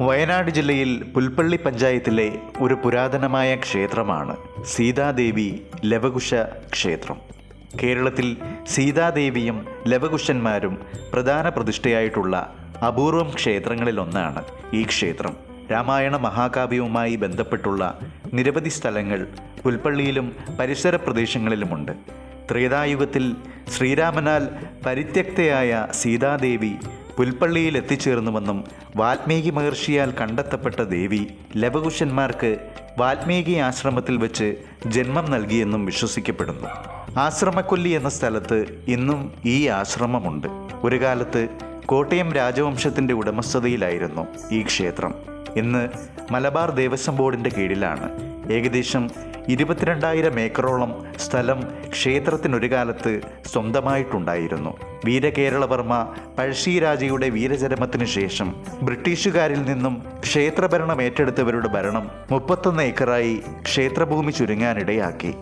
വയനാട് ജില്ലയിൽ പുൽപ്പള്ളി പഞ്ചായത്തിലെ ഒരു പുരാതനമായ ക്ഷേത്രമാണ് സീതാദേവി ലവകുശ ക്ഷേത്രം. കേരളത്തിൽ സീതാദേവിയും ലവകുശന്മാരും പ്രധാന പ്രതിഷ്ഠയായിട്ടുള്ള അപൂർവം ക്ഷേത്രങ്ങളിലൊന്നാണ് ഈ ക്ഷേത്രം. രാമായണ മഹാകാവ്യവുമായി ബന്ധപ്പെട്ടുള്ള നിരവധി സ്ഥലങ്ങൾ പുൽപ്പള്ളിയിലും പരിസര പ്രദേശങ്ങളിലുമുണ്ട്. ത്രേതായുഗത്തിൽ ശ്രീരാമനാൽ പരിത്യക്തയായ സീതാദേവി പുൽപ്പള്ളിയിൽ എത്തിച്ചേർന്നുവെന്നും വാൽമീകി മഹർഷിയാൽ കണ്ടെത്തപ്പെട്ട ദേവി ലവകുശന്മാർക്ക് വാൽമീകി ആശ്രമത്തിൽ വെച്ച് ജന്മം നൽകിയെന്നും വിശ്വസിക്കപ്പെടുന്നു. ആശ്രമക്കൊല്ലി എന്ന സ്ഥലത്ത് ഇന്നും ഈ ആശ്രമമുണ്ട്. ഒരു കാലത്ത് കോട്ടയം രാജവംശത്തിന്റെ ഉടമസ്ഥതയിലായിരുന്നു ഈ ക്ഷേത്രം. ഇന്ന് മലബാർ ദേവസ്വം ബോർഡിന്റെ കീഴിലാണ്. ഏകദേശം ഇരുപത്തിരണ്ടായിരം ഏക്കറോളം സ്ഥലം ക്ഷേത്രത്തിനൊരു കാലത്ത് സ്വന്തമായിട്ടുണ്ടായിരുന്നു. വീരകേരളവർമ്മ പഴശ്ശിരാജയുടെ വീരചരമത്തിനു ശേഷം ബ്രിട്ടീഷുകാരിൽ നിന്നും ക്ഷേത്രഭരണം ഏറ്റെടുത്തവരുടെ ഭരണം മുപ്പത്തൊന്ന് ഏക്കറായി ക്ഷേത്രഭൂമി ചുരുങ്ങാനിടയാക്കി.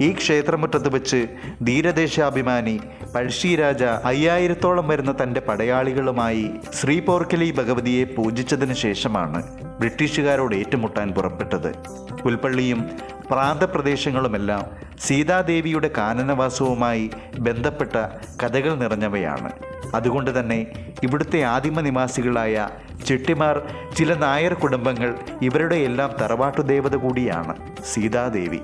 ഈ ക്ഷേത്രമുറ്റത്ത് വെച്ച് ധീരദേശാഭിമാനി പഴശ്ശിരാജ അയ്യായിരത്തോളം വരുന്ന തന്റെ പടയാളികളുമായി ശ്രീ പോർക്കലി ഭഗവതിയെ പൂജിച്ചതിന് ശേഷമാണ് ബ്രിട്ടീഷുകാരോട് ഏറ്റുമുട്ടാൻ പുറപ്പെട്ടത്. പുൽപ്പള്ളിയും പ്രാന്തപ്രദേശങ്ങളുമെല്ലാം സീതാദേവിയുടെ കാനനവാസവുമായി ബന്ധപ്പെട്ട കഥകൾ നിറഞ്ഞവയാണ്. അതുകൊണ്ട് തന്നെ ഇവിടുത്തെ ആദിമ നിവാസികളായ ചെട്ടിമാർ ചില നായർ കുടുംബങ്ങൾ ഇവരുടെ എല്ലാം ദേവത കൂടിയാണ് സീതാദേവി.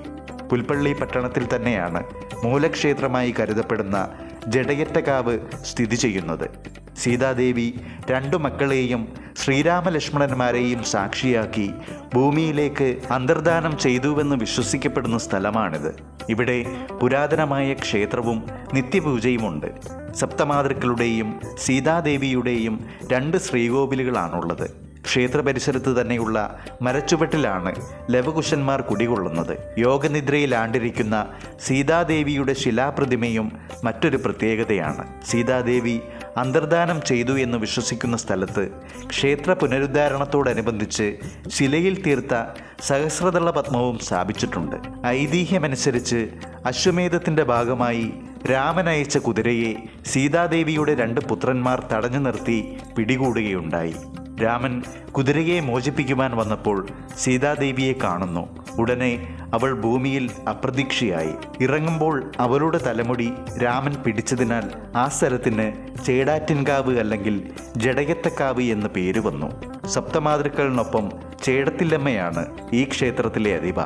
പുൽപ്പള്ളി പട്ടണത്തിൽ തന്നെയാണ് മൂലക്ഷേത്രമായി കരുതപ്പെടുന്ന ജഡയറ്റകാവ് സ്ഥിതി ചെയ്യുന്നത്. സീതാദേവി രണ്ടു മക്കളെയും ശ്രീരാമലക്ഷ്മണന്മാരെയും സാക്ഷിയാക്കി ഭൂമിയിലേക്ക് അന്തർദാനം ചെയ്തുവെന്ന് വിശ്വസിക്കപ്പെടുന്ന സ്ഥലമാണിത്. ഇവിടെ പുരാതനമായ ക്ഷേത്രവും നിത്യപൂജയുമുണ്ട്. സപ്തമാതൃക്കളുടെയും സീതാദേവിയുടെയും രണ്ട് ശ്രീകോവിലുകളാണുള്ളത്. ക്ഷേത്ര പരിസരത്ത് തന്നെയുള്ള മരച്ചുവട്ടിലാണ് ലവകുശന്മാർ കുടികൊള്ളുന്നത്. യോഗനിദ്രയിലാണ്ടിരിക്കുന്ന സീതാദേവിയുടെ ശിലാപ്രതിമയും മറ്റൊരു പ്രത്യേകതയാണ്. സീതാദേവി അന്തർദാനം ചെയ്തു എന്ന് വിശ്വസിക്കുന്ന സ്ഥലത്ത് ക്ഷേത്ര പുനരുദ്ധാരണത്തോടനുബന്ധിച്ച് ശിലയിൽ തീർത്ത സഹസ്രദള പത്മവും സ്ഥാപിച്ചിട്ടുണ്ട്. ഐതിഹ്യമനുസരിച്ച് അശ്വമേധത്തിന്റെ ഭാഗമായി രാമൻ അയച്ച കുതിരയെ സീതാദേവിയുടെ രണ്ട് പുത്രന്മാർ തടഞ്ഞു നിർത്തി പിടികൂടുകയുണ്ടായി. രാമൻ കുതിരയെ മോചിപ്പിക്കുവാൻ വന്നപ്പോൾ സീതാദേവിയെ കാണുന്നു. ഉടനെ അവൾ ഭൂമിയിൽ അപ്രതീക്ഷയായി. ഇറങ്ങുമ്പോൾ അവളുടെ തലമുടി രാമൻ പിടിച്ചതിനാൽ ആ സ്ഥലത്തിന് ചേടാറ്റിൻകാവ് അല്ലെങ്കിൽ ജടയത്തക്കാവ് എന്ന് പേര് വന്നു. സപ്തമാതൃക്കളിനൊപ്പം ചേടത്തില്ലമ്മയാണ് ഈ ക്ഷേത്രത്തിലെ അധിപ.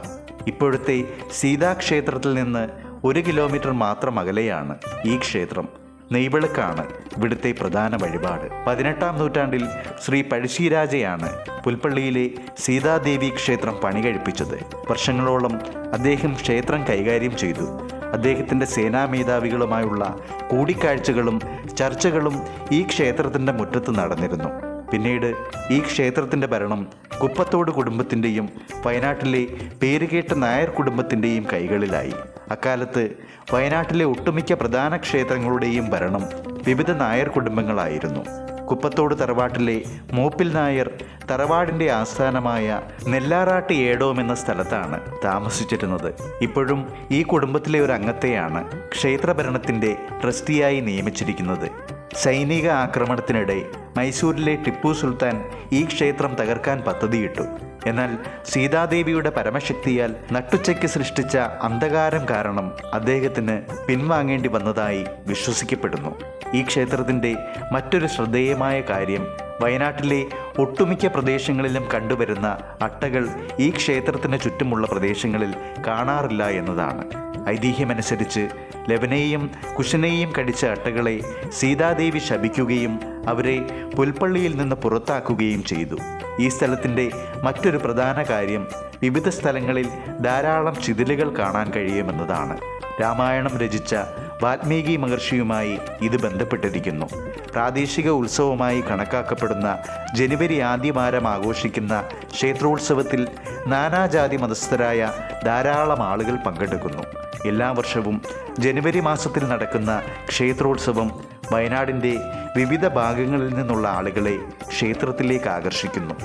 ഇപ്പോഴത്തെ സീതാക്ഷേത്രത്തിൽ നിന്ന് ഒരു കിലോമീറ്റർ മാത്രം അകലെയാണ് ഈ ക്ഷേത്രം. നെയ്വിളക്കാണ് ഇവിടുത്തെ പ്രധാന വഴിപാട്. പതിനെട്ടാം നൂറ്റാണ്ടിൽ ശ്രീ പഴശ്ശിരാജയാണ് പുൽപ്പള്ളിയിലെ സീതാദേവി ക്ഷേത്രം പണി കഴിപ്പിച്ചത് വർഷങ്ങളോളം അദ്ദേഹം ക്ഷേത്രം കൈകാര്യം ചെയ്തു. അദ്ദേഹത്തിന്റെ സേനാ മേധാവികളുമായുള്ള കൂടിക്കാഴ്ചകളും ചർച്ചകളും ഈ ക്ഷേത്രത്തിന്റെ മുറ്റത്ത് നടന്നിരുന്നു. പിന്നീട് ഈ ക്ഷേത്രത്തിന്റെ ഭരണം കുപ്പത്തോട് കുടുംബത്തിന്റെയും വയനാട്ടിലെ പേരുകേട്ട നായർ കുടുംബത്തിന്റെയും കൈകളിലായി. അക്കാലത്ത് വയനാട്ടിലെ ഒട്ടുമിക്ക പ്രധാന ക്ഷേത്രങ്ങളുടെയും ഭരണം വിവിധ നായർ കുടുംബങ്ങളായിരുന്നു. കുപ്പത്തോട് തറവാട്ടിലെ മൂപ്പിൽ നായർ തറവാടിന്റെ ആസ്ഥാനമായ നെല്ലാറാട്ട് ഏടോം എന്ന സ്ഥലത്താണ് താമസിച്ചിരുന്നത്. ഇപ്പോഴും ഈ കുടുംബത്തിലെ ഒരു അംഗത്തെയാണ് ക്ഷേത്രഭരണത്തിന്റെ ട്രസ്റ്റിയായി നിയമിച്ചിരിക്കുന്നത്. സൈനിക ആക്രമണത്തിനിടെ മൈസൂരിലെ ടിപ്പു സുൽത്താൻ ഈ ക്ഷേത്രം തകർക്കാൻ പദ്ധതിയിട്ടു. എന്നാൽ സീതാദേവിയുടെ പരമശക്തിയാൽ നട്ടുച്ചയ്ക്ക് സൃഷ്ടിച്ച അന്ധകാരം കാരണം അദ്ദേഹത്തിന് പിൻവാങ്ങേണ്ടി വന്നതായി വിശ്വസിക്കപ്പെടുന്നു. ഈ ക്ഷേത്രത്തിന്റെ മറ്റൊരു ശ്രദ്ധേയമായ കാര്യം വയനാട്ടിലെ ഒട്ടുമിക്ക പ്രദേശങ്ങളിലും കണ്ടുവരുന്ന അട്ടകൾ ഈ ക്ഷേത്രത്തിന് ചുറ്റുമുള്ള പ്രദേശങ്ങളിൽ കാണാറില്ല എന്നതാണ്. ഐതിഹ്യമനുസരിച്ച് ലവനെയും കുശനെയും കടിച്ച അട്ടകളെ സീതാദേവി ശപിക്കുകയും അവരെ പുൽപ്പള്ളിയിൽ നിന്ന് പുറത്താക്കുകയും ചെയ്തു. ഈ സ്ഥലത്തിന്റെ മറ്റൊരു പ്രധാന കാര്യം വിവിധ സ്ഥലങ്ങളിൽ ധാരാളം ചിതിലുകൾ കാണാൻ കഴിയുമെന്നതാണ്. രാമായണം രചിച്ച വാൽമീകി മഹർഷിയുമായി ഇത് ബന്ധപ്പെട്ടിരിക്കുന്നു. പ്രാദേശിക ഉത്സവമായി കണക്കാക്കപ്പെടുന്ന ജനുവരി ആദ്യവാരം ആഘോഷിക്കുന്ന ക്ഷേത്രോത്സവത്തിൽ നാനാജാതി മതസ്ഥരായ ധാരാളം ആളുകൾ പങ്കെടുക്കുന്നു. എല്ലാ വർഷവും ജനുവരി മാസത്തിൽ നടക്കുന്ന ക്ഷേത്രോത്സവം വയനാടിന്റെ വിവിധ ഭാഗങ്ങളിൽ നിന്നുള്ള ആളുകളെ ക്ഷേത്രത്തിലേക്ക് ആകർഷിക്കുന്നു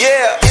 Yeah.